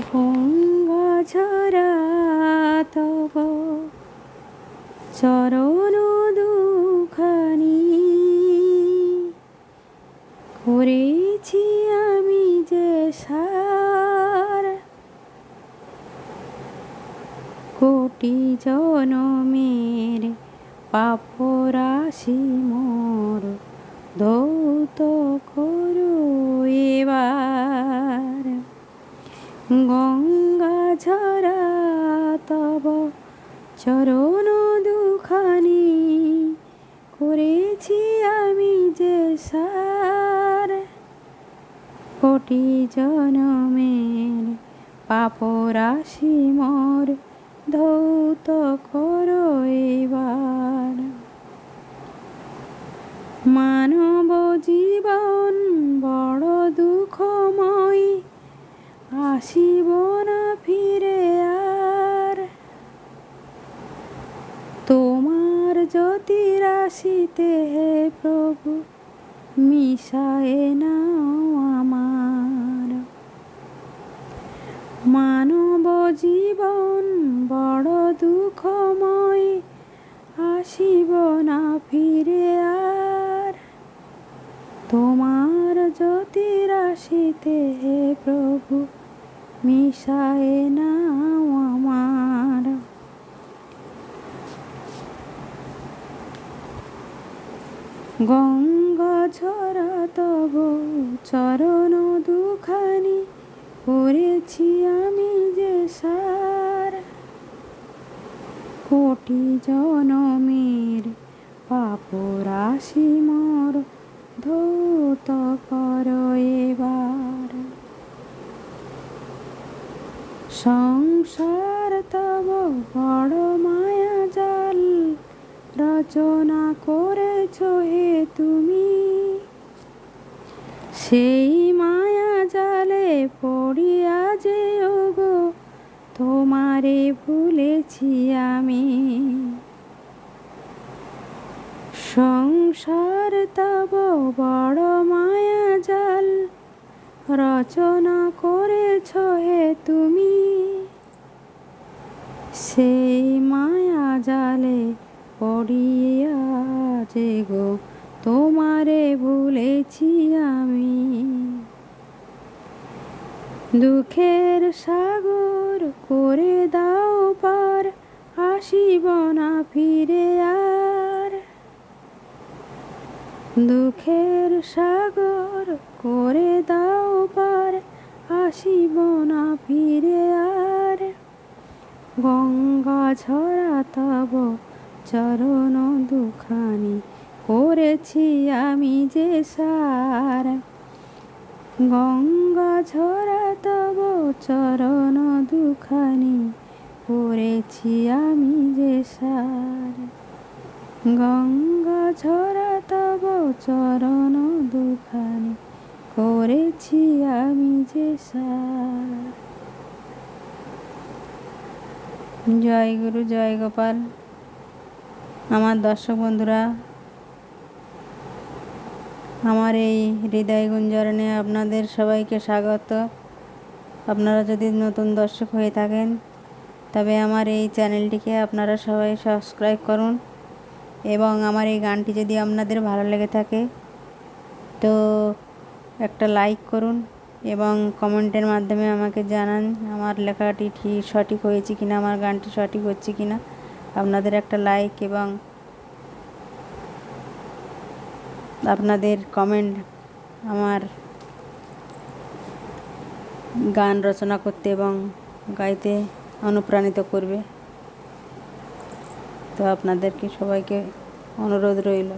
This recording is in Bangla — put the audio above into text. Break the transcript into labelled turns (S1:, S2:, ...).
S1: গঙ্গা ঝরা তব চরণ দুখানি করেছি আমি যে সার। কোটি জনমের পাপরাশি মোর ধৌত করো গঙ্গা ঝরা তব চরণ দুখানি করেছি আমি যে সার। কোটি জনমের পাপরাশি মোর ধৌত করো এবার। মানব জীবন বড় দুঃখময় আসিব না ফিরে আর। তোমার জ্যোতি রাশিতে হে প্রভু, মিশায় নাও আমার। মানব জীবন বড় দুঃখময়, আসিব না ফিরে আর। তোমার জ্যোতি রাশিতে হে প্রভু মিশায় নাও আমার। গঙ্গা ঝরা তব চরণ দুখানি করেছি আমি যে সার। কোটি জনমের পাপ রাশি মোর ধৌত কর এবার। সংসার তব বড় মায়া জাল। রচনা করেছ হে তুমি। সেই মায়া জালে পড়িয়া যে গো, তোমারে ভুলেছি আমি। সংসার তব বড় মায়া জাল রচনা করেছ হে তুমি। সেই মায়া জালে পড়িয়া যে গো, তোমারে ভুলেছি আমি। দুঃখের সাগর করে দাও পার আসিব না ফিরে আর। দুঃখের সাগর করে দাও পার, আসিব না ফিরে আর। গঙ্গা ঝরা তব চরণ দুখানি করেছি আমি যে সার। গঙ্গা ঝরা তব চরণ দুখানি করেছি আমি যে সার। গঙ্গা ঝরা তব চরণ দুখানি করেছি আমি যে জয় গুরু, জয় গোপাল। আমার দর্শক বন্ধুরা, আমার এই হৃদয় গুঞ্জরণে আপনাদের সবাইকে স্বাগত। আপনারা যদি নতুন দর্শক হয়ে থাকেন, তবে আমার এই চ্যানেলটিকে আপনারা সবাই সাবস্ক্রাইব করুন। এবং আমার এই গানটি যদি আপনাদের ভালো লেগে থাকে, তো একটা লাইক করুন এবং কমেন্টের মাধ্যমে আমাকে জানান আমার লেখাটি ঠিক, সঠিক হয়েছে কিনা, আমার গানটি সঠিক হচ্ছে কিনা। আপনাদের একটা লাইক এবং আপনাদের কমেন্ট আমার গান রচনা করতে এবং গাইতে অনুপ্রাণিত করবে। তো আপনাদেরকে সবাইকে অনুরোধ রইল।